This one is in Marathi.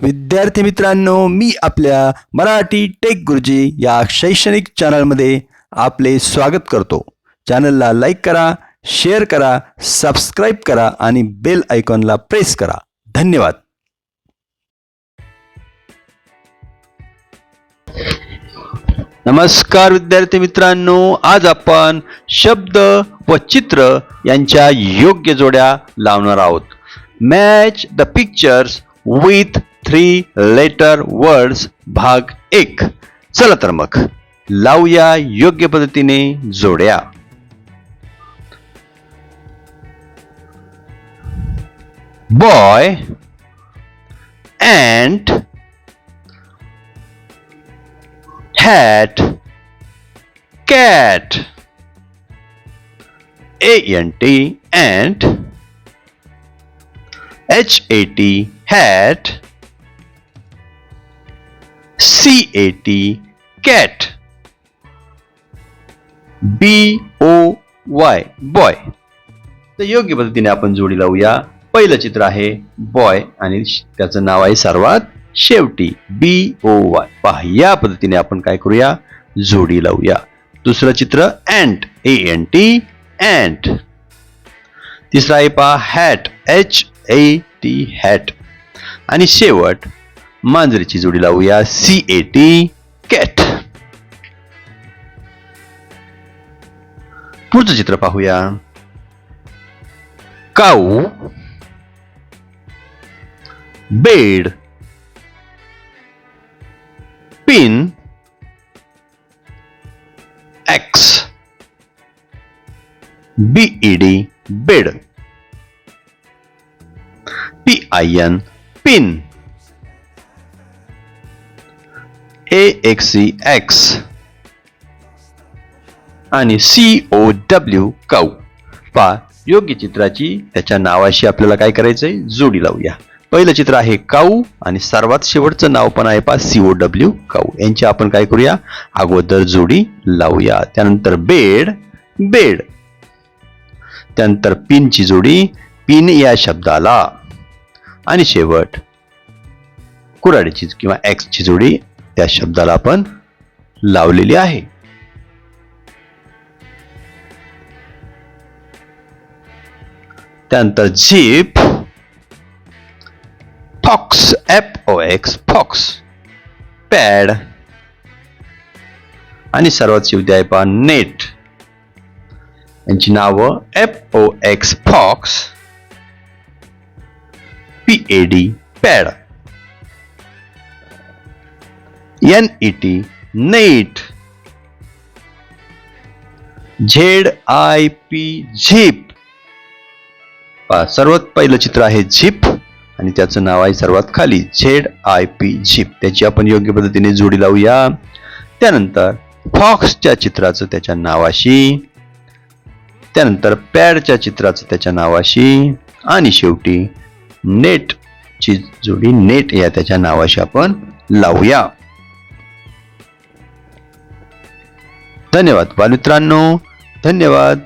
विद्यार्थी मित्रांनो मी आपल्या मराठी टेक गुरुजी या शैक्षणिक चॅनलमध्ये आपले स्वागत करतो. चॅनलला लाईक करा शेअर करा सबस्क्राईब करा आणि बेल आयकॉनला प्रेस करा. धन्यवाद. नमस्कार विद्यार्थी मित्रांनो आज आपण शब्द व चित्र यांच्या योग्य जोड्या लावणार आहोत. Match the pictures with three letter words भाग एक. चला तर मग. लावूया योग्य पद्धतीने जोड्या. Boy and hat cat A N T and H A T hat C A T cat B O Y boy तर योग्य पद्धतीने आपण जोडी लावूया. पहिलं चित्र आहे बॉय आणि त्याचं नाव आहे सर्वात शेवटी. बी ओ वाय पहा या पद्धतीने आपण काय करूया? जोडी लावूया. दुसरं चित्र ant A N T ant तिसरा आहे पहा hat H A T hat आणि शेवट मांजरीची जोडी लावूया सी ए टी कॅट पुढचं चित्र पाहूया cow bed pin. X. BED. Bed A X C X आणि सी ओ डब्ल्यू काऊ पा योग्य चित्राची त्याच्या नावाशी आपल्याला काय करायचंय? जोडी लावूया. पहिलं चित्र आहे काऊ आणि सर्वात शेवटचं नाव पण आहे पा सी ओ डब्ल्यू काऊ यांची आपण काय करूया? अगोदर जोडी लावूया. त्यानंतर बेड बेड. त्यानंतर पिनची जोडी पिन या शब्दाला. आणि शेवट कुराडीची किंवा एक्सची जोडी त्या शब्दाला आपण लावलेली आहे. त्यानंतर zip fox F O X fox pad आणि सर्वात शेवटी आहे पहा नेट. यांची नावं F O X fox P A D pad. N E T net Z I P zip. सर्वात पहिलं चित्र आहे झिप आणि त्याचं नाव आहे सर्वात खाली झेड आय पी झिप. त्याची आपण योग्य पद्धतीने जोडी लावूया. त्यानंतर फॉक्सच्या चित्राचं त्याच्या नावाशी त्यानंतर पॅडच्या चित्राचं त्याच्या नावाशी आणि शेवटी नेटची जोडी नेट या त्याच्या नावाशी आपण लावूया. धन्यवाद बालमित्रांनो धन्यवाद.